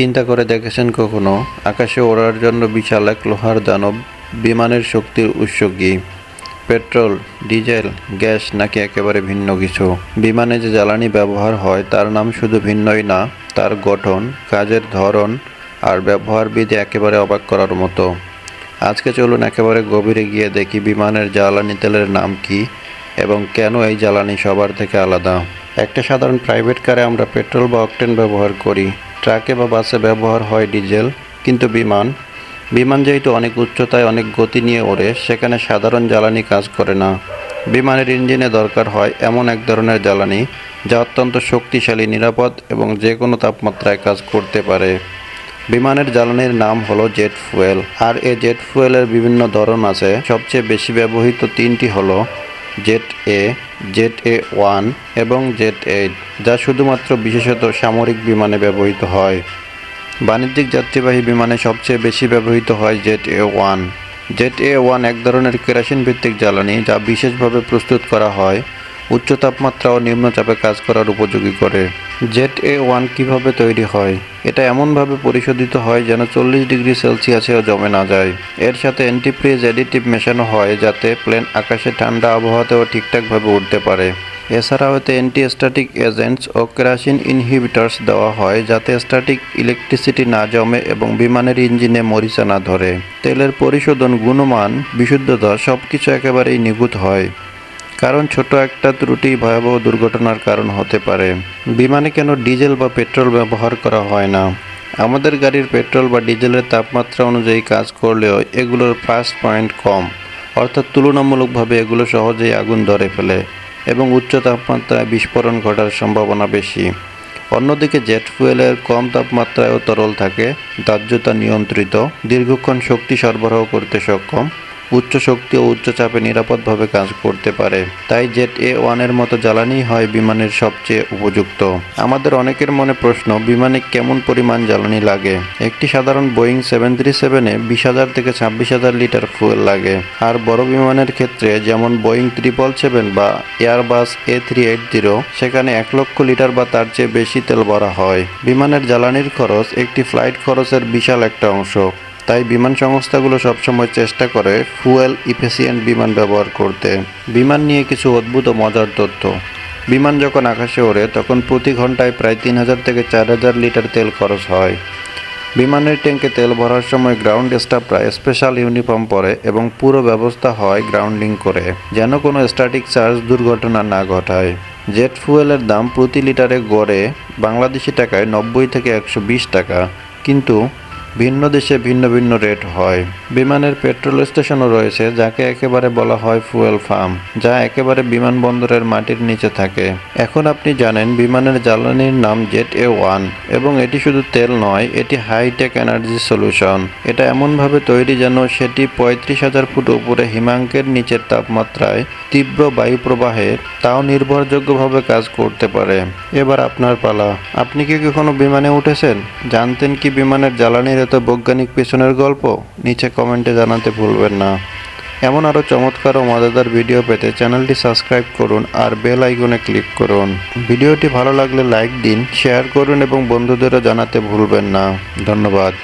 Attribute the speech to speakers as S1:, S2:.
S1: চিন্তা করে দেখেছেন কখনো? আকাশে ওড়ার জন্য বিশাল এক লোহার দানব বিমানের শক্তির উৎস কি? পেট্রোল, ডিজেল, গ্যাস নাকি একেবারে ভিন্ন কিছু? বিমানে যে জ্বালানি ব্যবহার হয়, তার নাম শুধু ভিন্নই না, তার গঠন, কাজের ধরন আর ব্যবহার বিধি একেবারে অবাক করার মতো। আজকে চলুন একেবারে গভীরে গিয়ে দেখি বিমানের জ্বালানি তেলের নাম কি এবং কেন এই জ্বালানি সবার থেকে আলাদা। একটা সাধারণ প্রাইভেট কারে আমরা পেট্রোল বা অকটেন ব্যবহার করি। ট্রাকে বা বাসে ব্যবহার হয় ডিজেল, কিন্তু বিমান। বিমান যেহেতু অনেক উচ্চতায় অনেক গতি নিয়ে ওড়ে, সেখানে সাধারণ জ্বালানি কাজ করে না। বিমানের ইঞ্জিনে দরকার হয় এমন এক ধরনের জ্বালানি, যা অত্যন্ত শক্তিশালী, নিরাপদ এবং যে কোনো তাপমাত্রায় কাজ করতে পারে। বিমানের জ্বালানির নাম হলো জেট ফুয়েল, আর এই জেট ফুয়েলের বিভিন্ন ধরন আছে। সবচেয়ে বেশি ব্যবহৃত তিনটি হলো jet A jet A one এবং জেট এইট যা শুধুমাত্র বিশেষত সামরিক বিমানে ব্যবহৃত হয়। বাণিজ্যিক যাত্রীবাহী বিমানে সবচেয়ে বেশি ব্যবহৃত হয় jet A one. Jet A one এক ধরনের কেরাসিন ভিত্তিক জ্বালানি, যা বিশেষভাবে প্রস্তুত করা হয় উচ্চ তাপমাত্রা ও নিম্নচাপে কাজ করার উপযোগী করে। জেট এ ওয়ান কীভাবে তৈরি হয়? এটা এমনভাবে পরিশোধিত হয় যেন চল্লিশ ডিগ্রি সেলসিয়াসেও জমে না যায়। এর সাথে অ্যান্টিফ্রিজ অ্যাডিটিভ মেশানো হয় যাতে প্লেন আকাশে ঠান্ডা আবহাওয়াতেও ঠিকঠাকভাবে উঠতে পারে। এছাড়াও এতে অ্যান্টি স্ট্যাটিক এজেন্টস ও কেরাসিন ইনহিবিটার্স দেওয়া হয় যাতে স্ট্যাটিক ইলেকট্রিসিটি না জমে এবং বিমানের ইঞ্জিনে মরিচা না ধরে। তেলের পরিশোধন, গুণমান, বিশুদ্ধতা সব কিছু একেবারেই নিখুঁত হয়। কারণ ছোট একটা ত্রুটি ভয়াবহ দুর্ঘটনার কারণ হতে পারে। বিমানে কেন ডিজেল বা পেট্রোল ব্যবহার করা হয় না? আমাদের গাড়ির পেট্রোল বা ডিজেলের তাপমাত্রা অনুযায়ী কাজ করলেও এগুলোর ফার্স্ট পয়েন্ট কম, অর্থাৎ তুলনামূলকভাবে এগুলো সহজেই আগুন ধরে ফেলে এবং উচ্চ তাপমাত্রায় বিস্ফোরণ ঘটার সম্ভাবনা বেশি। অন্যদিকে জেট ফুয়েলের কম তাপমাত্রায়ও তরল থাকে, দাহ্যতা নিয়ন্ত্রিত, দীর্ঘক্ষণ শক্তি সরবরাহ করতে সক্ষম উচ্চ শক্তি ও উচ্চ চাপে নিরাপদভাবে কাজ করতে পারে। তাই জেট এ ওয়ানের মতো জ্বালানি হয় বিমানের সবচেয়ে উপযুক্ত। আমাদের অনেকের মনে প্রশ্ন, বিমানে কেমন পরিমাণ জ্বালানি লাগে? একটি সাধারণ বোয়িং সেভেন থ্রি সেভেনে বিশ হাজার থেকে ছাব্বিশ হাজার লিটার ফুয়েল লাগে। আর বড় বিমানের ক্ষেত্রে যেমন বোয়িং ট্রিপল সেভেন বা Airbus A three eight zero, সেখানে এক লক্ষ লিটার বা তার চেয়ে বেশি তেল ভরা হয়। বিমানের জ্বালানির খরচ একটি ফ্লাইট খরচের বিশাল একটা অংশ। তাই বিমান সংস্থাগুলো সবসময় চেষ্টা করে ফুয়েল ইফিসিয়েন্ট বিমান ব্যবহার করতে। বিমান নিয়ে কিছু অদ্ভুত ও মজার তথ্য। বিমান যখন আকাশে ওড়ে, তখন প্রতি ঘন্টায় প্রায় তিন হাজার থেকে চার হাজার লিটার তেল খরচ হয়। বিমানের ট্যাঙ্কে তেল ভরার সময় গ্রাউন্ড স্টাফরা স্পেশাল ইউনিফর্ম পরে এবং পুরো ব্যবস্থা হয় গ্রাউন্ডিং করে, যেন কোনো স্ট্যাটিক চার্জ দুর্ঘটনা না ঘটায়। জেট ফুয়েলের দাম প্রতি লিটারে গড়ে বাংলাদেশি টাকায় নব্বই থেকে একশো বিশ টাকা। কিন্তু ভিন্ন দেশে ভিন্ন ভিন্ন রেট হয়। বিমানের পেট্রোল স্টেশনও রয়েছে, যাকে একেবারে বলা হয় ফুয়েল ফার্ম, যা একেবারে বিমানবন্দরের মাটির নিচে থাকে। এখন আপনি জানেন বিমানের জ্বালানির নাম জেট এ ওয়ান, এবং এটি শুধু তেল নয়, এটি হাইটেক এনার্জি সলিউশন। এটা এমনভাবে তৈরি যেন সেটি পঁয়ত্রিশ হাজার ফুট উপরে হিমাঙ্কের নিচের তাপমাত্রায় তীব্র বায়ু প্রবাহে তাও নির্ভরযোগ্যভাবে কাজ করতে পারে। এবার আপনার পালা। আপনি কি কখনো বিমানে উঠেছেন? জানতেন কি বিমানের জ্বালানির এত বৈজ্ঞানিক পেছনের গল্প? নিচে কমেন্টে জানাতে ভুলবেন না। এমন আরও চমৎকার ও মজাদার ভিডিও পেতে চ্যানেলটি সাবস্ক্রাইব করুন আর বেল আইকনে ক্লিক করুন। ভিডিওটি ভালো লাগলে লাইক দিন, শেয়ার করুন এবং বন্ধুদেরও জানাতে ভুলবেন না। ধন্যবাদ।